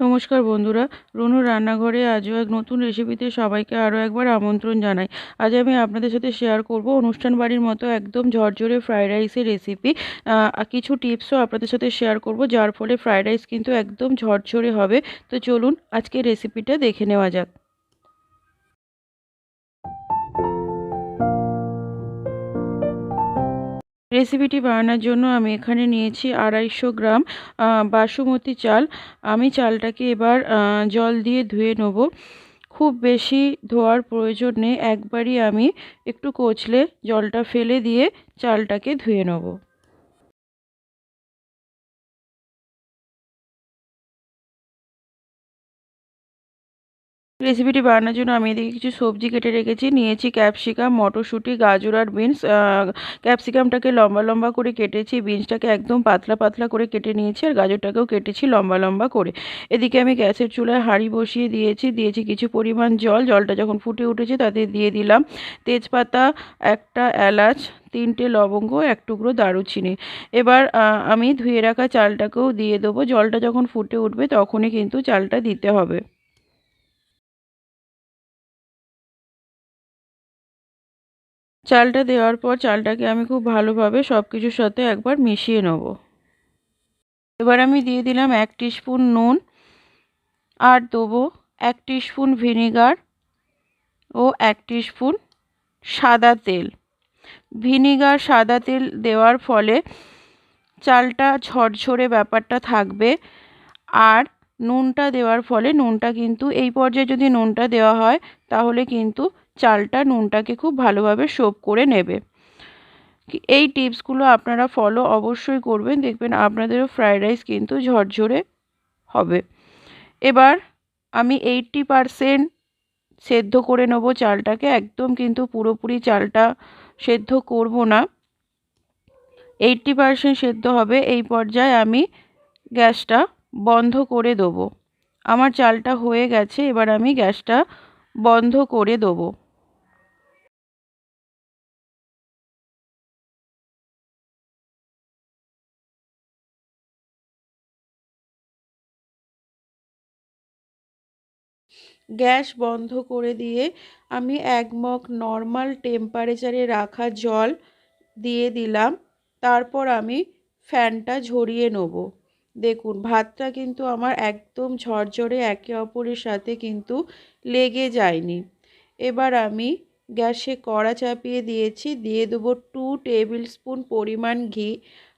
নমস্কার বন্ধুরা, রুনুর রান্নাঘরে আজও এক নতুন রেসিপিতে সবাইকে আরও একবার আমন্ত্রণ জানাই। আজ আমি আপনাদের সাথে শেয়ার করব অনুষ্ঠান বাড়ির মতো একদম ঝরঝরে ফ্রায়েড রাইসের রেসিপি কিছু টিপসও আপনাদের সাথে শেয়ার করব, যার ফলে ফ্রায়েড রাইস কিন্তু একদম ঝরঝরে হবে। তো চলুন আজকে রেসিপিটা দেখে নেওয়া যাক। রেসিপিটি বানানোর জন্য আমি এখানে নিয়েছি আড়াইশো গ্রাম বাসুমতি চাল। আমি চালটাকে এবার জল দিয়ে ধুয়ে নেব। খুব বেশি ধোয়ার প্রয়োজন নেই। একবারই আমি একটু কচলে জলটা ফেলে দিয়ে চালটাকে ধুয়ে নেব। রেসিপিটি বানানোর জন্য আমি এদিকে কিছু সবজি কেটে রেখেছি। নিয়েছি ক্যাপসিকাম মটরশুঁটি, গাজর আর বিনস ক্যাপসিকামটাকে লম্বা লম্বা করে কেটেছি। বিনসটাকে একদম পাতলা পাতলা করে কেটে নিয়েছি আর গাজরটাকেও কেটেছি লম্বা লম্বা করে। এদিকে আমি গ্যাসের চুলায় হাঁড়ি বসিয়ে দিয়েছি। দিয়েছি কিছু পরিমাণ জল। জলটা যখন ফুটে উঠেছে তাতে দিয়ে দিলাম তেজপাতা, একটা এলাচ, তিনটে লবঙ্গ, এক টুকরো দারুচিনি। এবার আমি ধুয়ে রাখা চালটাকেও দিয়ে দেবো। জলটা যখন ফুটে উঠবে তখনই কিন্তু চালটা দিতে হবে। চালটা দেওয়ার পর চালটাকে আমি খুব ভালোভাবে সব কিছুর সাথে একবার মিশিয়ে নেব। এবার আমি দিয়ে দিলাম এক স্পুন নুন, আর দেবো এক স্পুন ভিনিগার ও এক স্পুন সাদা তেল। ভিনিগার, সাদা তেল দেওয়ার ফলে চালটা ঝরঝরে ব্যাপারটা থাকবে, আর নুনটা দেওয়ার ফলে নুনটা কিন্তু, এই পর্যায়ে যদি নুনটা দেওয়া হয়, তাহলে কিন্তু চালটা নুনটাকে খুব ভালোভাবে সোপ করে নেবে। এই টিপসগুলো আপনারা ফলো অবশ্যই করবেন। দেখবেন আপনাদেরও ফ্রায়েড রাইস কিন্তু ঝরঝরে হবে। এবার আমি এইটটি পারসেন্ট সেদ্ধ করে নেব চালটাকে। একদম কিন্তু পুরোপুরি চালটা সেদ্ধ করব না। এইটটি পারসেন্ট সেদ্ধ হবে। এই পর্যায়ে আমি গ্যাসটা বন্ধ করে দেবো। আমার চালটা হয়ে গেছে। এবার আমি গ্যাসটা বন্ধ করে দেবো। গ্যাস বন্ধ করে দিয়ে আমি এক মগ নর্মাল টেম্পারেচারে রাখা জল দিয়ে দিলাম। তারপর আমি ফ্যানটা ঝরিয়ে নেব। দেখুন, ভাতটা কিন্তু আমার একদম ঝরঝরে একে অপরের সাথে কিন্তু লেগে যায়নি। এবার আমি গ্যাসে কড়া চাপিয়ে দিয়েছি, দিয়ে দেবো টু টেবিল স্পুন পরিমাণ ঘি।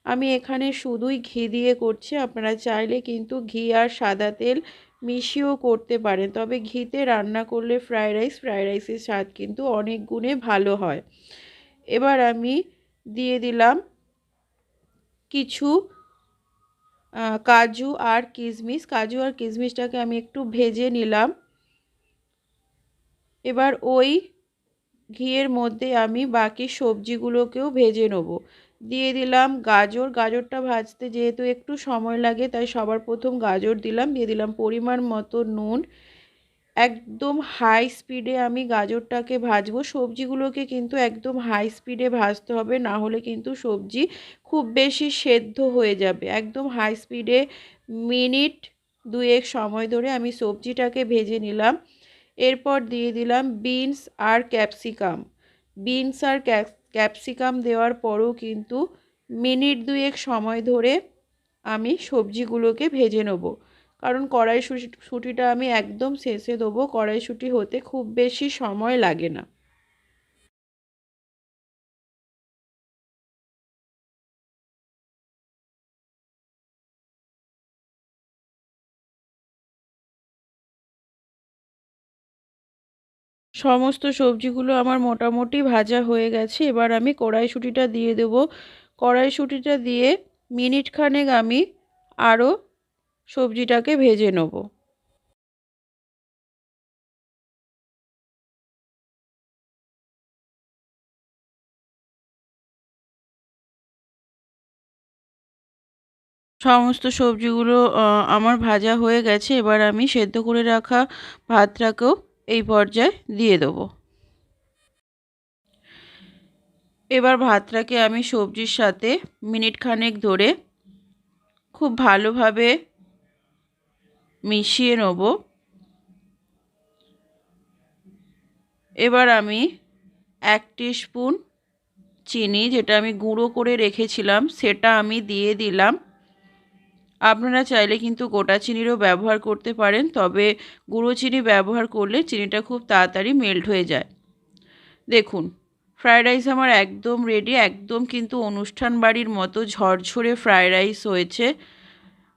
আমি এখানে শুধুই ঘি দিয়ে করছি, আপনারা চাইলে কিন্তু ঘি আর সাদা তেল মিশিয়েও করতে পারেন। তবে ঘিতে রান্না করলে ফ্রায়েড রাইস, ফ্রায়েড রাইসের স্বাদ কিন্তু অনেক গুণে ভালো হয়। এবার আমি দিয়ে দিলাম কিছু কাজু আর কিশমিশ কাজু আর কিশমিশটাকে আমি একটু ভেজে নিলাম। এবার ওই ঘিয়ের মধ্যে আমি বাকি সবজিগুলোকেও ভেজে নেব। দিয়ে দিলাম। গাজর, গাজরটা ভাজতে যেহেতু একটু সময় লাগে, তাই সবার প্রথম গাজর দিলাম। দিয়ে দিলাম পরিমাণ মতো নুন। একদম হাই স্পিডে আমি গাজরটাকে ভাজবো। সবজিগুলোকে কিন্তু একদম হাই স্পিডে ভাজতে হবে, না হলে কিন্তু সবজি খুব বেশি সেদ্ধ হয়ে যাবে। একদম হাই স্পিডে মিনিট দুয়েক সময় ধরে আমি সবজিটাকে ভেজে নিলাম। এরপর দিয়ে দিলাম বিনস আর ক্যাপসিকাম। বিনস আর ক্যাপসিকাম দেওয়ার পরও কিন্তু মিনিট দুয়েক সময় ধরে আমি সবজিগুলোকে ভেজে নেব। কারণ কড়াইশুঁটিটা আমি একদম শেষে দেবো। কড়াইশুঁটি হতে খুব বেশি সময় লাগে না। সমস্ত সবজিগুলো আমার মোটামুটি ভাজা হয়ে গেছে। এবার আমি কড়াইশুঁটিটা দিয়ে দেব। কড়াইশুঁটিটা দিয়ে মিনিট খানেক আমি আরও সবজিটাকে ভেজে নেব। সমস্ত সবজিগুলো আমার ভাজা হয়ে গেছে। এবার আমি সেদ্ধ করে রাখা ভাতটাকেও এই পর্যায়ে দিয়ে দেবো। এবার ভাতটাকে আমি সবজির সাথে মিনিট খানেক ধরে খুব ভালোভাবে মিশিয়ে নেব। এবার আমি এক স্পুন চিনি যেটা আমি গুঁড়ো করে রেখেছিলাম, সেটা আমি দিয়ে দিলাম। আপনারা চাইলে কিন্তু গোটা চিনিরও ব্যবহার করতে পারেন, তবে গুঁড়ো চিনি ব্যবহার করলে চিনিটা খুব তাড়াতাড়ি মেল্ট হয়ে যায়। দেখুন ফ্রায়েড রাইস আমার একদম রেডি একদম কিন্তু অনুষ্ঠান বাড়ির মতো ঝরঝরে ফ্রায়েড রাইস হয়েছে।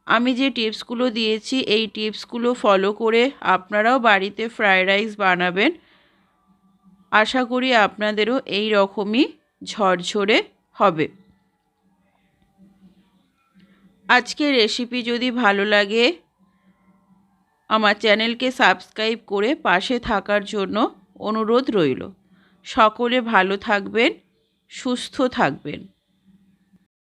আমি যে টিপসগুলো দিয়েছি, এই টিপসগুলো ফলো করে আপনারাও বাড়িতে ফ্রায়েড রাইস বানাবেন। আশা করি আপনাদেরও এই রকমই ঝরঝরে হবে। আজকের রেসিপি যদি ভালো লাগে, আমার চ্যানেলকে সাবস্ক্রাইব করে পাশে থাকার জন্য অনুরোধ রইল। সকলে ভালো থাকবেন, সুস্থ থাকবেন।